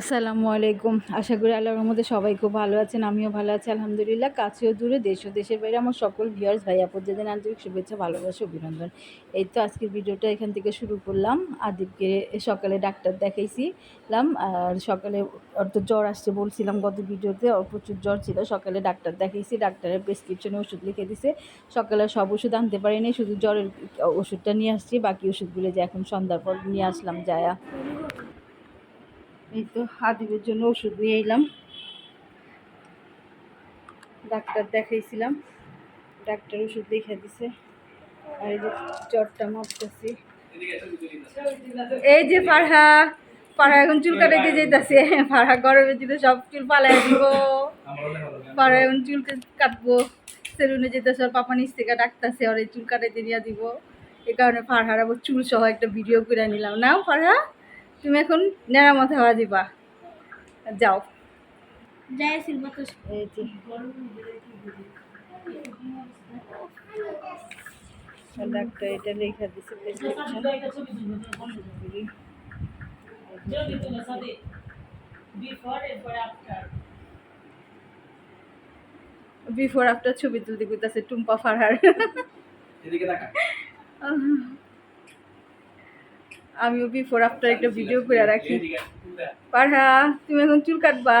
আসসালামু আলাইকুম। আশা করি আল্লাহর রহমতে সবাই খুব ভালো আছেন, আমিও ভালো আছি। আলহামদুলিল্লাহ, কাছেও দূরে দেশ ও দেশের বাইরে আমার সকল ভিউয়ার্স ভাই আপুদের আন্তরিক শুভেচ্ছা, ভালোবাসা, অভিনন্দন। এই তো আজকের ভিডিওটা এখান থেকে শুরু করলাম। আদিবকে সকালে ডাক্তার দেখাইছিলাম, আর সকালে ওর তো জ্বর আসছে বলছিলাম গত ভিডিওতে প্রচুর জ্বর ছিল, সকালে ডাক্তার দেখাইছি, ডাক্তারের প্রেসক্রিপশনে ওষুধ লিখে দিছে। সকালে সব ওষুধ আনতে পারিনি, শুধু জ্বরের ওষুধটা নিয়ে আসছি, বাকি ওষুধগুলো যে এখন সন্ধ্যার পর নিয়ে আসলাম, যায়া। এই তো হাদিবের জন্য ওষুধ নিয়ে এলাম। ডাক্তার দেখাইছিলাম। ডাক্তার ওষুধ দেখে দিছে। আর এই যে জ্বরটা মাপতেছি এই যে ফারহা ফারহা এখন চুল কাটাইতে যেতেছে ফারহা গরমের দিনে সব চুল পালাই দিব। ফারহা এখন চুল কাটবো। সেলুনে যেতেছে ওর পাপা নিচ থেকে ডাকতেছে, ওর এই চুল কাটাইতে নিয়ে দিব। এই কারণে ফারহার আবার চুল সহ একটা ভিডিও করে নিলাম। নাও ফারহা। তুমি এখন নেড়ামত হওয়া দিবা। যাও। ডাক্তার এটা লেখা দিছে। বিফোর আফটার ছবি তুলতে কইতাছে টুম্পা ফারহার। এদিকে তাকা। আমিও বিফোর আফটার একটা ভিডিও করে রাখি। পারহা তুমি এখন চুল কাটবা।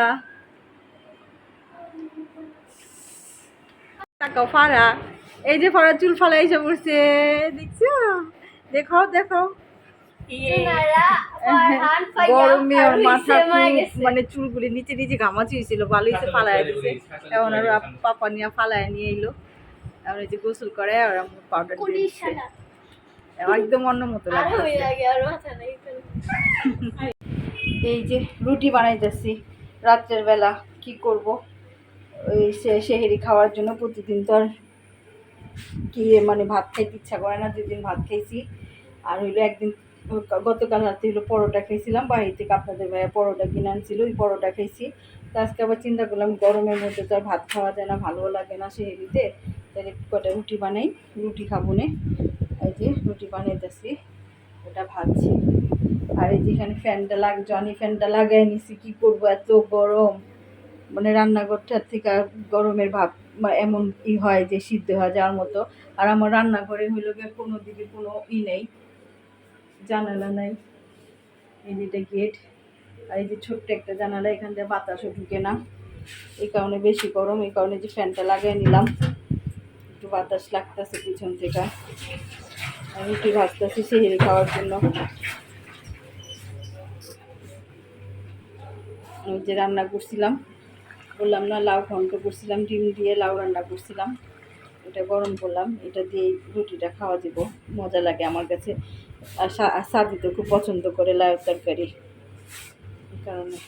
তাকাও ফারা। এই যে ফারা চুল ফালা এসে পড়ছে দেখছ? দেখো দেখো গরমে মাথা মানে চুলগুলি নিচে নিচে ঘামাচি হয়েছিল ভালো হয়েছে ফালায় দিছে। এখন আর পাপা নিয়ে ফালায় নিয়ে এলো। এই যে গোসল করে আর পাউডার দিচ্ছে। একদম অন্য মতো এই যে রুটি বানাইতেছি রাত্রের বেলা কি করব? ওই সেহেরি খাওয়ার জন্য প্রতিদিন তো আর কি মানে ভাত খাইতে ইচ্ছা করে না দুদিন ভাত খাইছি। আর হইল একদিন গতকাল রাতে হলো পরোটা খাইছিলাম বাড়ি থেকে আপনাদের ভাইয়া পরোটা কিনে আনছিল ওই পরোটা খাইছি। তো আজকে আবার চিন্তা করলাম গরমের মধ্যে তো আর ভাত খাওয়া যায় না ভালোও লাগে না সেহেরিতে। তাহলে কটা রুটি বানাই? রুটি খাব নে। রুটি বানাইতেছি, ওটা ভাজছি। আর এই যেখানে ফ্যানটা লাগ, জনি ফ্যানটা লাগাই নিছি, কি করব এত গরম? মানে রান্নাঘরটার থেকে গরমের ভাব এমন ই হয় যে সিদ্ধ হয়ে যাওয়ার মতো। আর আমার রান্নাঘরে হইল গিয়ে কোনো দিকে কোনো ই নেই, জানালা নাই, এই যে এটা গেট। আর এই যে ছোট্ট একটা জানালা, এখান থেকে বাতাসও ঢুকে না। এই কারণে বেশি গরম, এই কারণে যে ফ্যানটা লাগিয়ে নিলাম। একটু বাতাস লাগতেছে পিছন থেকে। আর রুটি ভাজতেছি সেহেরি খাওয়ার জন্য। যে রান্না করছিলাম, বললাম না, লাউ ঘন্ট করছিলাম, ডিম দিয়ে লাউ রান্না করছিলাম। এটা গরম করলাম, এটা দিয়ে রুটিটা খাওয়া দিব। মজা লাগে আমার কাছে। আর সাদি তো খুব পছন্দ করে লাউ তরকারি। কারণে।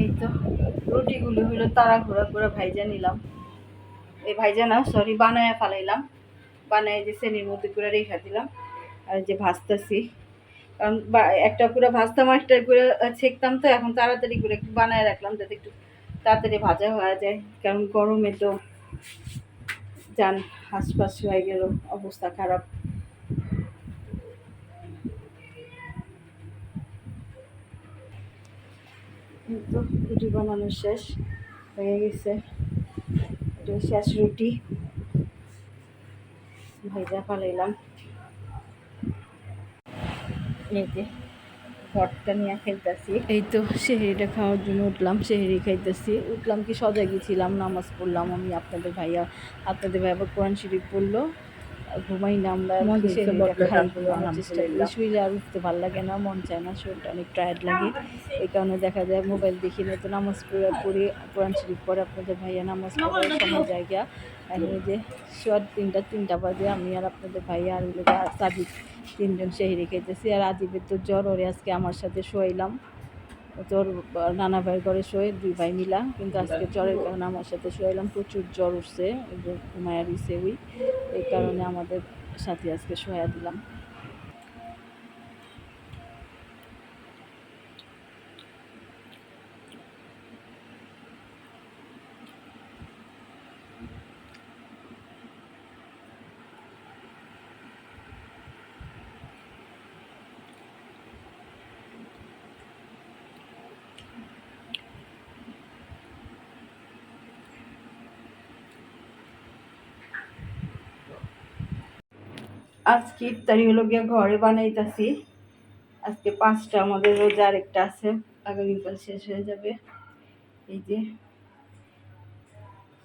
এই তো, রুটিগুলো হলো তারা ঘোরা করে ভাইজা নিলাম। এই ভাইজা না সরি বানায় ফালাইলাম। বানায় যে শ্রেণির মধ্যে করে রেখা দিলাম আর যে ভাজতেছি। কারণ একটা করে ভাজতাম একটা করে ছেঁকতাম তো, এখন তাড়াতাড়ি করে একটু বানায় রাখলাম যাতে একটু তাড়াতাড়ি ভাজা হয়ে যায়। কারণ গরমে তো যান হাঁসফাঁস হয়ে গেল, অবস্থা খারাপ। তো, রুটি বানানো শেষ, হয়ে গেছে। এটা শেষ রুটি ভাইজা পালাইলাম। এই যে ঘরটা নিয়ে খাইতেছি এই তো সেহেরিটা খাওয়ার জন্য উঠলাম, সেহেরি খাইতেছি। উঠলাম কি সজাগি ছিলাম, নামাজ পড়লাম। আমি আপনাদের ভাইয়া আপনাদের ভাইয়া কোরআন শরীফ পড়ল। ঘুমাই না আমরা শুইলে আর উঠতে ভালো লাগে না মন চায় না শরীরটা অনেক টায়ার্ড লাগে। এই কারণে দেখা যায় মোবাইল দেখি না তো নামাজ পড়ে পড়ে কোরআন শরীফ পড়ে আপনাদের ভাইয়া নামাজ পড়ে সময় জায়গা। এই যে শর্ট তিনটা তিনটা বাজে আমি আর আপনাদের ভাইয়া আর সাদিক তিনজন সেহেরি খেতেছি আর আদিবের তো জ্বর ওরে আজকে আমার সাথে শোয়াইলাম। জ্বর, নানা ভাই ঘরে শোয়ে, দুই ভাই মিলা। কিন্তু আজকে জ্বরের কারণে আমার সাথে শোয়াইলাম প্রচুর জ্বর উঠছে ঘুমায় দিছে ওই এই কারণে আমাদের সাথে আজকে শোয়া দিলাম। আজকে ইফতারি হলো গিয়ে ঘরে বানাইতেছি। আজকে পাঁচটা, আমাদের রোজার একটা আছে। আগামীকাল শেষ হয়ে যাবে। এই যে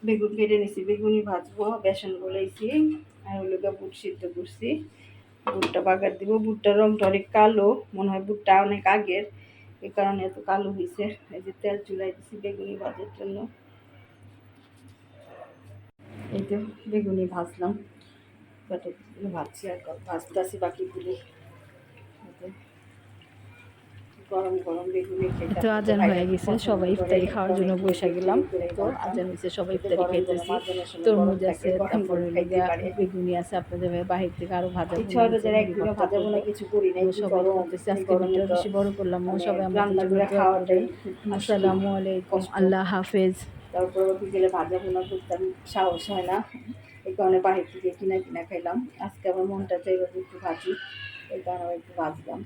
বেগুন কেটে নিছি বেগুনি ভাজবো, বেসন গলাইছি, আর হলো গিয়ে বুট সিদ্ধ করছি। বুটটা বাগার দিব। বুটটার রংটা অনেক কালো, মনে হয় বুটটা অনেক আগের। এ কারণে এত কালো হয়েছে এই যে তেল চুলাই দিছি বেগুনি ভাজার জন্য। এই তো বেগুনি ভাজলাম। বাটা ভাজছি আর বাকিগুলি তো গরম গরম বেগুনি তো আজান হয়ে গেছে সবাই ইফতারি খাওয়ার জন্য বসে গেলাম। তো আজান হয়েছে সবাই ইফতারি খাইতেছি তরমুজ আছে তারপরে বেগুনি আছে আপনাদের বাহির থেকে আরও ভাজা বোনা কিছু করি নাই সবাই করতেছে আজকে ভিডিও বেশি বড় করলাম সবাই আমাদের জন্য খাওয়াটাই করবেন। আসসালামু আলাইকুম আল্লাহ হাফেজ। তারপর বিকেলে ভাজা ভুনা করতাম সাহস হয় না। এই কারণে বাহির থেকে কিনা কিনা খাইলাম। আজকে আমার মনটা চাইলো যে একটু ভাজি, এই কারণে একটু ভাজলাম।